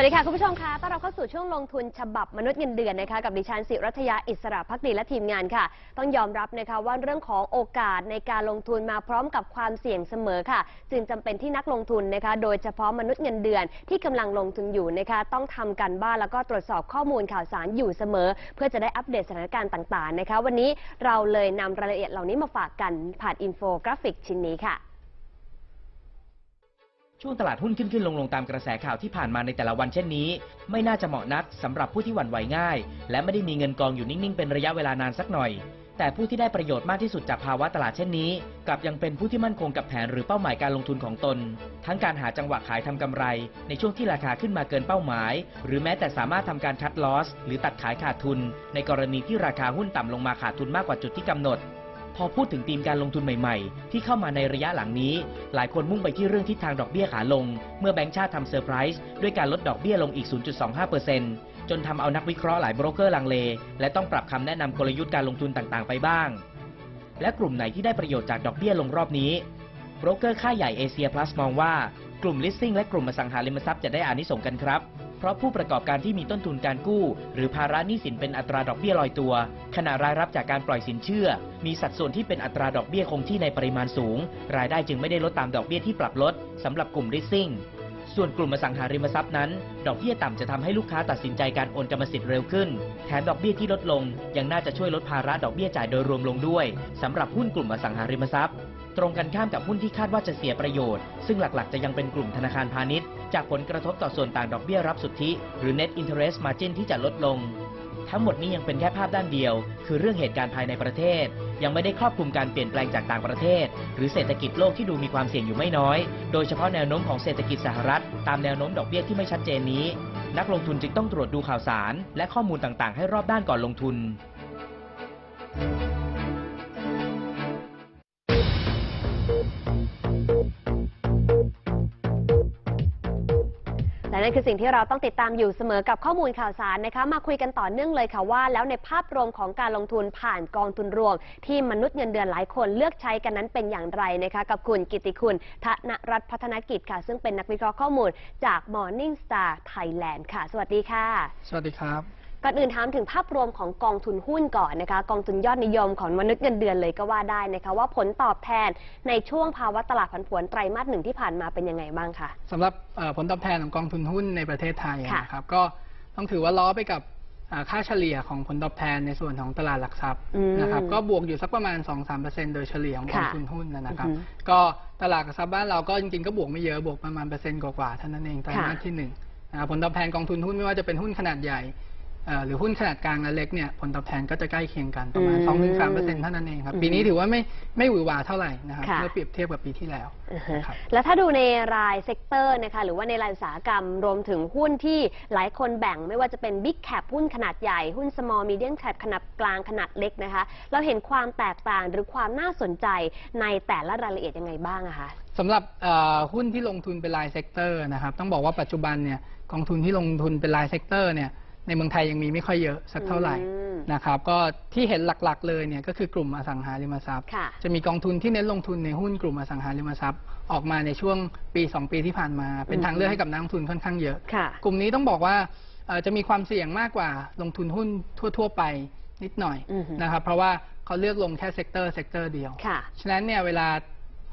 วัสดีค่ะ คุณผู้ชมคะต้อนรับเข้าสู่ช่วงลงทุนฉบับมนุษย์เงินเดือนนะคะกับดิฉันสิรัตยาอิสระพักดีและทีมงานค่ะ ต้องยอมรับนะคะว่าเรื่องของโอกาสในการลงทุนมาพร้อมกับความเสี่ยงเสมอค่ะ จึงจำเป็นที่นักลงทุนนะคะ โดยเฉพาะมนุษย์เงินเดือนที่กำลังลงทุนอยู่นะคะ ต้องทำกันบ้านแล้วก็ตรวจสอบข้อมูลข่าวสารอยู่เสมอ เพื่อจะได้อัปเดตสถานการณ์ต่างๆนะคะ วันนี้เราเลยนำรายละเอียดเหล่านี้มาฝากกันผ่านอินโฟกราฟิกชิ้นนี้ค่ะ ช่วงตลาดหุ้นขึ้นขึ้นลงลงตามกระแสข่าวที่ผ่านมาในแต่ละวันเช่นนี้ ไม่น่าจะเหมาะนักสำหรับผู้ที่หวั่นไหวง่าย และไม่ได้มีเงินกองอยู่นิ่งๆ เป็นระยะเวลานานสักหน่อย แต่ผู้ที่ได้ประโยชน์มากที่สุดจากภาวะตลาดเช่นนี้ กลับยังเป็นผู้ที่มั่นคงกับแผนหรือเป้าหมายการลงทุนของตน ทั้งการหาจังหวะขายทำกำไร ในช่วงที่ราคาขึ้นมาเกินเป้าหมาย หรือแม้แต่สามารถทำการคัดลอส หรือตัดขายขาดทุน ในกรณีที่ราคาหุ้นต่ำลงมาขาดทุนมากกว่าจุดที่กำหนด พอพูดถึงธีมการลงทุนใหม่ๆ ที่เข้ามาในระยะหลังนี้ หลายคนมุ่งไปที่เรื่องทิศทางดอกเบี้ยขาลง เมื่อแบงก์ชาติทำเซอร์ไพรส์ด้วยการลดดอกเบี้ยลงอีก 0.25%จนทำเอานักวิเคราะห์หลายโบรกเกอร์ลังเล และต้องปรับคำแนะนำกลยุทธ์การลงทุนต่างๆ ไปบ้าง และกลุ่มไหนที่ได้ประโยชน์จากดอกเบี้ยลงรอบนี้โบรกเกอร์ค่ายใหญ่เอเชียพลัสมองว่ากลุ่ม listing และกลุ่มอสังหาริมทรัพย์จะได้อานิสงส์กันครับ เพราะผู้ประกอบการที่มีต้นทุนการกู้ หรือภาระหนี้สินเป็นอัตราดอกเบี้ยลอยตัว ขณะรายรับจากการปล่อยสินเชื่อ มีสัดส่วนที่เป็นอัตราดอกเบี้ยคงที่ในปริมาณสูง รายได้จึงไม่ได้ลดตามดอกเบี้ยที่ปรับลดสำหรับกลุ่ม listing ส่วนกลุ่มอสังหาริมทรัพย์นั้น ดอกเบี้ยต่ำจะทำให้ลูกค้าตัดสินใจการโอนกรรมสิทธิ์เร็วขึ้น แถมดอกเบี้ยที่ลดลง ยังน่าจะช่วยลดภาระดอกเบี้ยจ่ายโดยรวมลงด้วยสำหรับหุ้นกลุ่มอสังหาริมทรัพย์ ตรงกันข้ามกับหุ้นที่คาดว่าจะเสียประโยชน์ ซึ่งหลักๆ จะยังเป็นกลุ่มธนาคารพาณิชย์ จากผลกระทบต่อส่วนต่างดอกเบี้ยรับสุทธิ หรือ net interest margin ที่จะลดลง ทั้งหมดนี้ยังเป็นแค่ภาพด้านเดียว คือเรื่องเหตุการณ์ภายในประเทศ ยังไม่ได้ครอบคลุมการเปลี่ยนแปลงจากต่างประเทศ หรือเศรษฐกิจโลกที่ดูมีความเสี่ยงอยู่ไม่น้อย โดยเฉพาะแนวโน้มของเศรษฐกิจสหรัฐ ตามแนวโน้มดอกเบี้ยที่ไม่ชัดเจนนี้ นักลงทุนจึงต้องตรวจดูข่าวสาร และข้อมูลต่างๆ ให้รอบด้านก่อนลงทุน และนั่นคือสิ่งที่เราต้องติดตามอยู่เสมอกับข้อมูลข่าวสารนะคะ มาคุยกันต่อเนื่องเลยค่ะว่า แล้วในภาพรวมของการลงทุนผ่านกองทุนรวม ที่มนุษย์เงินเดือนหลายคนเลือกใช้กันนั้นเป็นอย่างไรนะคะกับคุณกิติคุณธนรัตน์พัฒนกิจค่ะ ซึ่งเป็นนักวิเคราะห์ข้อมูลจาก Morning Star Thailand ค่ะ สวัสดีค่ะ สวัสดีครับ ก่อนอื่นถามถึงภาพรวมของกองทุนหุ้นก่อนนะคะ กองทุนยอดนิยมของมนุษย์เงินเดือนเลยก็ว่าได้นะคะ ว่าผลตอบแทนในช่วงภาวะตลาดผันผวนไตรมาสหนึ่งที่ผ่านมาเป็นยังไงบ้างคะสำหรับเอ่อผลตอบแทนของกองทุนหุ้นในประเทศไทยค่ะนะครับก็ต้องถือว่าล้อไปกับอ่าค่าเฉลี่ยของผลตอบแทนในส่วนของตลาดหลักทรัพย์อืมนะครับก็บวกอยู่สักประมาณ 2-3%โดยเฉลี่ยของกองค่ะทุนหุ้นนะนะครับอือฮึก็ตลาดหลักทรัพย์บ้านเราก็จริงๆก็บวกไม่เยอะบวกประมาณเปอร์เซ็นต์กว่าๆเท่านั้นเองไตรมาสค่ะที่หนึ่งนะครับผลตอบแทนกองทุนหุ้นไม่ว่าจะเป็นหุ้นขนาดใหญ่เอ่อ หรือหุ้นขนาดกลางและเล็กเนี่ยผลตอบแทนก็จะใกล้เคียงกันประมาณ 2-3%เท่านั้นเองครับ ปีนี้ถือว่าไม่ไม่หวือหวาเท่าไหร่นะครับค่ะเมื่อเปรียบเทียบกับปีที่แล้วอือฮึครับแล้วถ้าดูในรายเซกเตอร์นะคะหรือว่าในรายอุตสาหกรรมรวมถึงหุ้นที่หลายคนแบ่งไม่ว่าจะเป็น Big Cap หุ้นขนาดใหญ่ หุ้น Small Medium Cap ขนาดกลางขนาดเล็กนะคะ เราเห็นความแตกต่างหรือความน่าสนใจในแต่ละรายละเอียดยังไงบ้างอะคะสำหรับเอ่อหุ้นที่ลงทุนเป็นรายเซกเตอร์นะครับต้องบอกว่าปัจจุบันเนี่ยกองทุนที่ลงทุนเป็นรายเซกเตอร์เนี่ย ในเมืองไทยยังมีไม่ค่อยเยอะสักเท่าไหร่อืมนะครับก็ที่เห็นหลักๆ เลยเนี่ยก็คือกลุ่มอสังหาริมทรัพย์ค่ะจะมีกองทุนที่เน้นลงทุนในหุ้นกลุ่มอสังหาริมทรัพย์ ออกมาในช่วงปี 2 ปีที่ผ่านมา เป็นทางเลือกให้กับนักลงทุนค่อนข้างเยอะค่ะกลุ่มนี้ต้องบอกว่าเอ่อจะมีความเสี่ยงมากกว่าลงทุนหุ้นทั่ว ๆ ไปนิดหน่อยอือฮึนะครับเพราะว่าเขาเลือกลงแค่เซกเตอร์เซกเตอร์เดียวค่ะฉะนั้นเนี่ยเวลา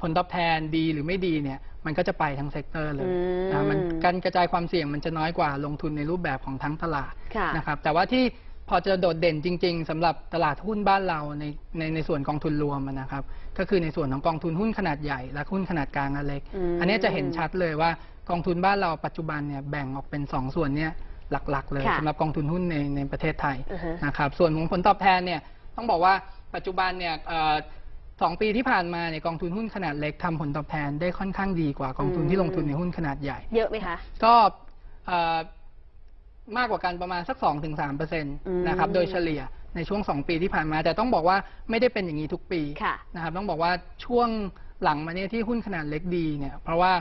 ผลตอบแทนดีหรือไม่ดีเนี่ย มันก็จะไปทั้งเซกเตอร์เลยอืมนะมันการกระจายความเสี่ยงมันจะน้อยกว่าลงทุนในรูปแบบของทั้งตลาดค่ะนะครับแต่ว่าที่พอจะโดดเด่นจริง ๆสำหรับตลาดหุ้นบ้านเราในในในส่วนกองทุนรวมอะนะครับ ก็คือในส่วนของกองทุนหุ้นขนาดใหญ่และหุ้นขนาดกลางและเล็กอืมอันนี้จะเห็นชัดเลยว่ากองทุนบ้านเราปัจจุบันเนี่ยแบ่งออกเป็นสองส่วนเนี่ยหลักๆ เลยค่ะสำหรับกองทุนหุ้นในในประเทศไทยอือฮึนะครับส่วนของผลตอบแทนเนี่ยต้องบอกว่าปัจจุบันเนี่ยเอ่อ สองปีที่ผ่านมาเนี่ยกองทุนหุ้นขนาดเล็กทำผลตอบแทนได้ค่อนข้างดีกว่ากองทุนที่ลงทุนในหุ้นขนาดใหญ่ เยอะไหมคะ ก็เอ่อมากกว่ากันประมาณสัก2-3%เปอร์เซ็นต์อืมนะครับโดยเฉลี่ยในช่วง 2 ปีที่ผ่านมา แต่ต้องบอกว่าไม่ได้เป็นอย่างนี้ทุกปีค่ะนะครับต้องบอกว่าช่วงหลังมาเนี่ยที่หุ้นขนาดเล็กดีเนี่ยเพราะว่า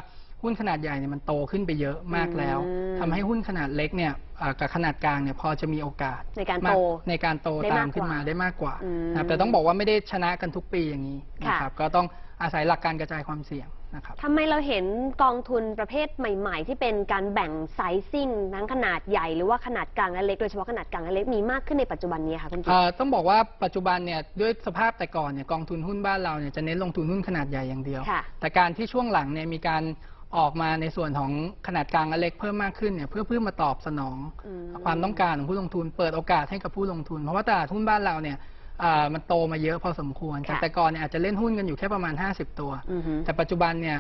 หุ้นขนาดใหญ่เนี่ยมันโตขึ้นไปเยอะมากแล้วอืมทำให้หุ้นขนาดเล็กเนี่ยเอ่อกับขนาดกลางเนี่ยพอจะมีโอกาสในการมโตในการโตได้ตามากขึ้นมากว่าได้มากกว่าอืมนะครับแต่ต้องบอกว่าไม่ได้ชนะกันทุกปีอย่างนี้ค่ะนะครับก็ต้องอาศัยหลักการกระจายความเสี่ยงนะครับทำไมเราเห็นกองทุนประเภทใหม่ ๆ ที่เป็นการแบ่งไซซิ่งทั้งขนาดใหญ่หรือว่าขนาดกลางและเล็กโดยเฉพาะขนาดกลางและเล็กมีมากขึ้นในปัจจุบันนี้ค่ะคุณกิ๊เอ่กอต้องบอกว่าปัจจุบันเนี่ยด้วยสภาพแต่ก่อนเนี่ยกองทุนหุ้นบ้านเราเนี่ยจะเน้นลงทุนหุ้นขนาดใหญ่อย่างเดียวค่ะแต่การที่ช่วงหลังเนี่ยมีการ ออกมาในส่วนของขนาดกลางและเล็กเพิ่มมากขึ้นเนี่ยเพื่อเพื่อมาตอบสนองอืม ความต้องการของผู้ลงทุน เปิดโอกาสให้กับผู้ลงทุน เพราะว่าตลาดหุ้นบ้านเราเนี่ยอ่ามันโตมาเยอะพอสมควรค่ะ แต่ก่อนเนี่ยอาจจะเล่นหุ้นกันอยู่แค่ประมาณ 50 ตัว อือฮึ แต่ปัจจุบันเนี่ย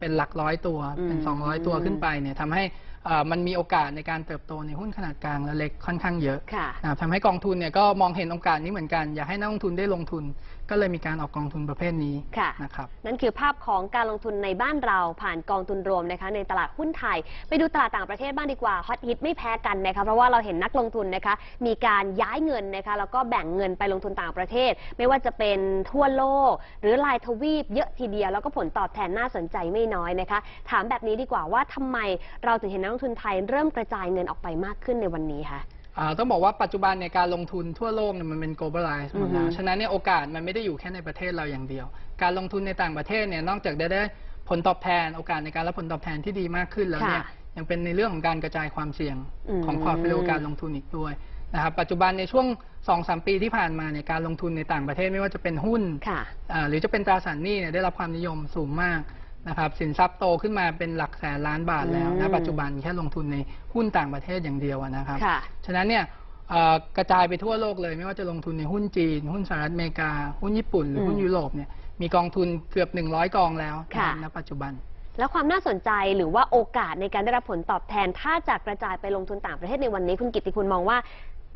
เป็นหลักร้อยตัวเป็น อืม 200 ตัวขึ้นไปเนี่ยทำให้อ่ามันมีโอกาสในการเติบโตในหุ้นขนาดกลางและเล็กค่อนข้างเยอะค่ะ นะครับทำให้กองทุนเนี่ยก็มองเห็นโอกาสนี้เหมือนกัน อยากให้นักลงทุนได้ลงทุน ก็เลยมีการออกกองทุนประเภทนี้ค่ะนะครับนั่นคือภาพของการลงทุนในบ้านเราผ่านกองทุนรวมนะคะ ในตลาดหุ้นไทย ไปดูตลาดต่างประเทศบ้างดีกว่าฮอตฮิตไม่แพ้กันนะคะเพราะว่าเราเห็นนักลงทุนนะคะมีการย้ายเงินนะคะแล้วก็แบ่งเงินไปลงทุนต่างประเทศ ไม่ว่าจะเป็นทั่วโลก หรือลายทวีปเยอะทีเดียว แล้วก็ผลตอบแทนน่าสนใจไม่น้อยนะคะ ถามแบบนี้ดีกว่าว่าทำไมเราถึงเห็นนักลงทุนไทยเริ่มกระจายเงินออกไปมากขึ้นในวันนี้คะอ่า ต้องบอกว่าปัจจุบันในยการลงทุนทั่วโลกเนี่ยมันเป็น globalize หมดแล้อืวอฮึฉะนั้นเนี่ยโอกาสมันไม่ได้อยู่แค่ในประเทศเราอย่างเดียว การลงทุนในต่างประเทศเนี่ยนอกจากได้ได้ผลตอบแทน โอกาสในการรับผลตอบแทนที่ดีมากขึ้นแล้วเนี่ยค่ะยังเป็นในเรื่องของการกระจายความเสี่ยงอืมของพอร์ตโฟลิโอการลงทุนอีกด้วยนะครับปัจจุบันในช่วง2-3ปีที่ผ่านมาเนี่ยการลงทุนในต่างประเทศไม่ว่าจะเป็นหุ้นค่ะอ่าหรือจะเป็นตราสารหนี้เนี่ยได้รับความนิยมสูงมาก นะครับสินทรัพย์โตขึ้นมาเป็นหลักแสนล้านบาทแล้วอืนะมปัจจุบันแค่ลงทุนในหุ้นต่างประเทศอย่างเดียวอะนะครับค่ะฉะนั้นเนี่ยเอ่อกระจายไปทั่วโลกเลย ไม่ว่าจะลงทุนในหุ้นจีน หุ้นสหรัฐอเมริกา หุ้นญี่ปุ่นหรือหุ้นอืมยุโรปเนี่ยมีกองทุนเกือบ 100 กองแล้วค่ะณปัจจุบัน แล้วความน่าสนใจหรือว่าโอกาสในการได้รับผลตอบแทน ถ้าจะกระจายไปลงทุนต่างประเทศในวันนี้คุณกิตติคุณมองว่า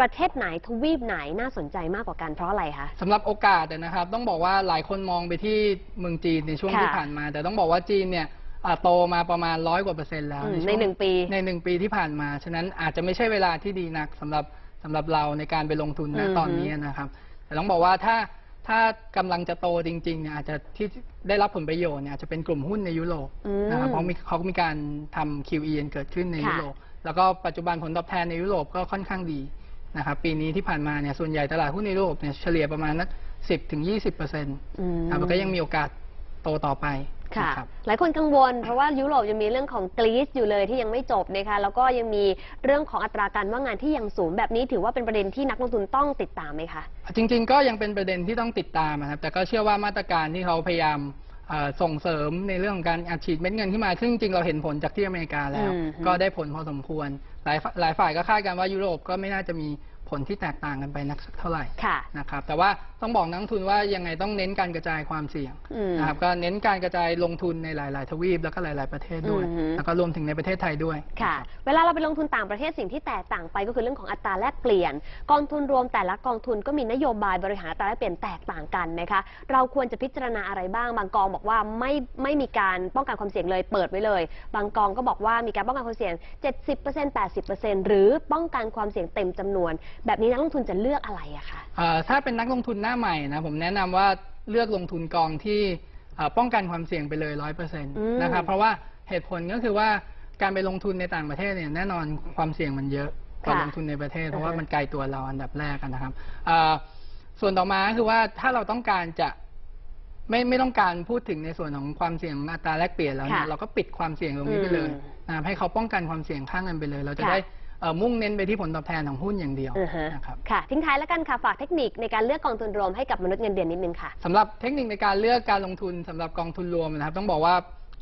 ประเทศไหนทวีปไหนน่าสนใจมากกว่ากันเพราะอะไรคะ สำหรับโอกาสอะนะครับ ต้องบอกว่าหลายคนมองไปที่เมืองจีนในช่วงค่ะที่ผ่านมา แต่ต้องบอกว่าจีนเนี่ยอ่าโตมาประมาณร้อยกว่าเปอร์เซ็นต์แล้วอืมช่วในหนึ่งปีในหนึ่งปีที่ผ่านมาฉะนั้นอาจจะไม่ใช่เวลาที่ดีนักสำหรับสำหรับเราในการไปลงทุนอืนะม ตอนนี้นะครับ แต่ต้องบอกว่าถ้าถ้ากำลังจะโตจริงๆเนี่ยอาจจะที่ได้รับผลประโยชน์เนี่ยอาจจะเป็นกลุ่มหุ้นในยุโรป อืม นะครับเพราะมีเขามีการทำ QE กันเกิดขึ้นในค่ะยุโรป แล้วก็ปัจจุบันผลตอบแทนในยุโรปก็ค่อนข้างดี นะครับปีนี้ที่ผ่านมาเนี่ยส่วนใหญ่ตลาดหุ้นในยุโรปเนี่ยเฉลี่ยประมาณนักสิบถึงยี่สิบเปอร์เซ็นต์อืมครับแล้วก็ยังมีโอกาสโตต่อไปค่ะนะครับหลายคนกังวล เพราะว่ายุโรปยังมีเรื่องของกรีซอยู่เลยที่ยังไม่จบนะคะแล้วก็ยังมีเรื่องของอัตราการว่างงานที่ยังสูงแบบนี้ถือว่าเป็นประเด็นที่นักลงทุนต้องติดตามไหมคะจริง ๆ ก็ยังเป็นประเด็นที่ต้องติดตามนะครับแต่ก็เชื่อว่ามาตรการที่เขาพยายามเอ่อส่งเสริมในเรื่องของการอัดฉีดเม็ดเงินขึ้นมาซึ่งจริงๆเราเห็นผลจากที่อเมริกาแล้วอืมก็ได้ผลพอสมควร หลายฝ่ายหลายฝ่ายก็คาดกันว่ายุโรปก็ไม่น่าจะมี ผลที่แตกต่างกันไปนักสักเท่าไหร่ค่ะนะครับแต่ว่าต้องบอกนักลงทุนว่ายังไงต้องเน้นการกระจายความเสี่ยงอืมนะครับก็เน้นการกระจายลงทุนในหลาย ๆ ทวีปแล้วก็หลาย ๆ ประเทศด้วยอือฮึแล้วก็รวมถึงในประเทศไทยด้วยค่ะ เวลาเราไปลงทุนต่างประเทศสิ่งที่แตกต่างไปก็คือเรื่องของอัตราแลกเปลี่ยน กองทุนรวมแต่ละกองทุนก็มีนโยบายบริหารอัตราแลกเปลี่ยนแตกต่างกันนะคะเราควรจะพิจารณาอะไรบ้าง บางกองบอกว่าไม่ไม่มีการป้องกันความเสี่ยงเลยเปิดไว้เลย บางกองก็บอกว่ามีการป้องกันความเสี่ยง 70% 80%หรือป้องกันความเสี่ยงเต็มจำนวนแบบนี้นักลงทุนจะเลือกอะไรอะคะเอ่อถ้าเป็นนักลงทุนหน้าใหม่นะผมแนะนำว่าเลือกลงทุนกองที่เอ่อป้องกันความเสี่ยงไปเลยร้อยเปอร์เซ็นต์มนะครับเพราะว่าเหตุผลก็คือว่าการไปลงทุนในต่างประเทศเนี่ยแน่นอนความเสี่ยงมันเยอะกว่าค่ะลงทุนในประเทศ เพราะว่าอือฮะมันไกลตัวเราอันดับแรกอะนะครับเอ่อส่วนต่อมาก็คือว่าถ้าเราต้องการจะไม่ไม่ต้องการพูดถึงในส่วนของความเสี่ยงอัตราแลกเปลี่ยนแล้วเนี่ยค่ะเราก็ปิดความเสี่ยงตรงนี้ไปเลยอืมนะครับให้เขาป้องกันความเสี่ยงข้างเงินไปเลย เราจะค่ะได้เอ่อ มุ่งเน้นไปที่ผลตอบแทนของหุ้นอย่างเดียวอือฮะนะครับค่ะ ทิ้งท้ายแล้วกันค่ะ ฝากเทคนิคในการเลือกกองทุนรวมให้กับมนุษย์เงินเดือนนิดนึงค่ะสำหรับเทคนิคในการเลือกการลงทุนสำหรับกองทุนรวมนะครับ ต้องบอกว่า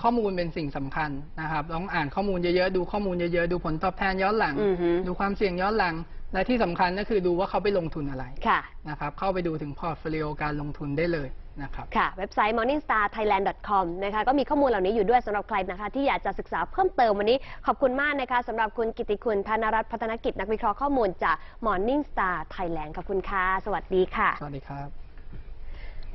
ข้อมูลเป็นสิ่งสำคัญนะครับต้องอ่านข้อมูลเยอะๆดูข้อมูลเยอะๆดูผลตอบแทนย้อนหลังอือฮึดูความเสี่ยงย้อนหลัง และที่สำคัญก็คือดูว่าเขาไปลงทุนอะไรค่ะนะครับเข้าไปดูถึงพอร์ตโฟลิโอการลงทุนได้เลยนะครับค่ะเว็บไซต์ morningstarthailand.com นะคะก็มีข้อมูลเหล่านี้อยู่ด้วยสำหรับใครนะคะ ที่อยากจะศึกษาเพิ่มเติมวันนี้ ขอบคุณมากนะคะสำหรับคุณกิติคุณธนรัตน์พัฒนกิจนักวิเคราะห์ข้อมูลจาก Morningstar Thailand ขอบคุณค่ะ สวัสดีค่ะ สวัสดีครับ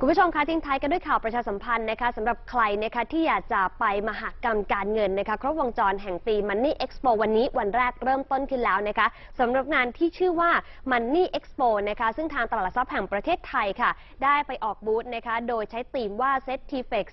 คุณผู้ชมคะทิ้งท้ายกันด้วยข่าวประชาสัมพันธ์นะคะสำหรับใครนะคะที่อยากจะไปมหกรรมการเงินนะคะครบวงจรแห่งปี Money Expo วันนี้วันแรกเริ่มต้นขึ้นแล้วนะคะสำหรับงานที่ชื่อว่า Money Expo นะคะซึ่งทางตลาดหลักทรัพย์แห่งประเทศไทยค่ะ ได้ไปออกบูธนะคะโดยใช้ธีมว่า Set t f e x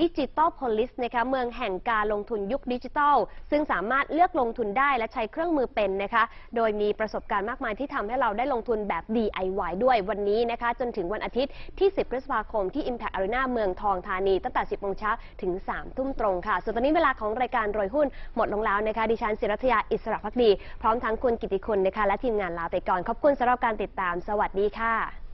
ดิจิ t a ลโพลิสนะคะเมืองแห่งการลงทุนยุคดิจิทัลซึ่งสามารถเลือกลงทุนได้และใช้เครื่องมือเป็นนะคะ โดยมีประสบการณ์มากมายที่ทำให้เราได้ลงทุนแบบ DIY ด้วยวันนี้นะคะ จนถึงวันอาทิตย์ที่ 10 พฤษภาคมที่ Impact Arena เมืองทองธานี ตั้งแต่ 10โมงเช้าถึง 3 ทุ่มตรงค่ะ ส่วนตอนนี้เวลาของรายการรวยหุ้นหมดลงแล้วนะคะ ดิฉันศิรัทยาอิสระพักดี พร้อมทั้งคุณกิติคุณนะคะและทีมงานลาไปก่อนขอบคุณสำหรับการติดตามสวัสดีค่ะ